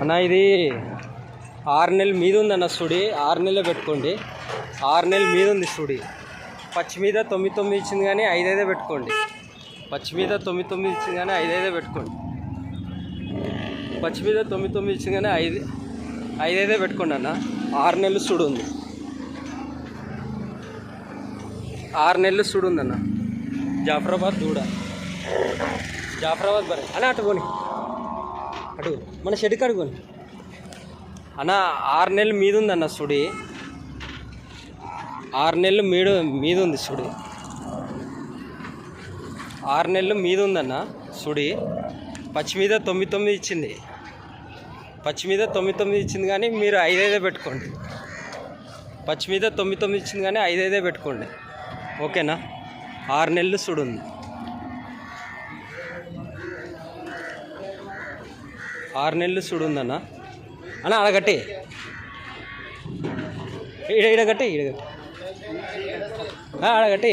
అన్న ఇది ఆరు నెలల మీద ఉందన్న సుడి. ఆరు నెలలు పెట్టుకోండి. ఆరు నెలల మీద ఉంది సుడి. పచ్చి మీద తొమ్మిది తొమ్మిది ఇచ్చింది కానీ ఐదైదే పెట్టుకోండి. పచ్చి మీద తొమ్మిది తొమ్మిది ఇచ్చింది కానీ ఐదైదే పెట్టుకోండి. పచ్చి మీద తొమ్మిది తొమ్మిది ఇచ్చింది కానీ ఐదు ఐదైదే పెట్టుకోండి అన్న. ఆరు నెలలు సుడు ఉంది. ఆరు నెలలు సుడు ఉందన్న జాఫరాబాద్ దూడ. జాఫరాబాద్ బరే. అన్న అటు పోని. అడుగు. మన షెడ్ అడుగుని అన్న ఆరు నెలలు మీద ఉందన్న సుడి. ఆరు నెలలు మీద మీద ఉంది సుడి. ఆరు నెలలు మీద ఉందన్న సుడి. పచ్చి మీద తొమ్మిది తొమ్మిది ఇచ్చింది. పచ్చి మీద తొమ్మిది తొమ్మిది ఇచ్చింది కానీ మీరు ఐదైదే పెట్టుకోండి. పచ్చి మీద తొమ్మిది తొమ్మిది ఇచ్చింది కానీ ఐదైదే పెట్టుకోండి. ఓకేనా? ఆరు నెలలు సుడు ఆరు నెలలు సుడు ఉందన్న. అన్న అడగట్టి ఈడ ఈడగట్టి ఈడగట్టి అడగట్టి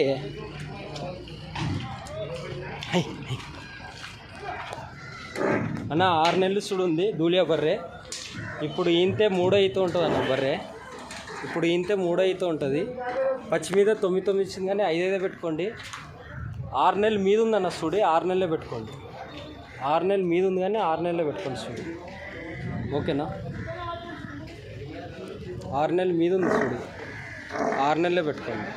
అన్న ఆరు నెలలు సుడు ఉంది దూలియా బర్రె. ఇప్పుడు ఈంతే మూడో అయితే ఉంటుంది అన్న బర్రె. ఇప్పుడు ఈంతే మూడో అయితే ఉంటుంది. పచ్చి మీద తొమ్మిది తొమ్మిది ఇచ్చింది కానీ ఐదైదే పెట్టుకోండి. ఆరు నెలలు మీద ఉందన్న సుడి ఆరు నెలలే పెట్టుకోండి. ఆరు నెలలు మీద ఉంది కానీ ఆరు నెలలే పెట్టుకోండి సుడి ఓకేనా ఆరు నెలలు మీద ఉంది సుడి ఆరు నెలలే పెట్టుకోండి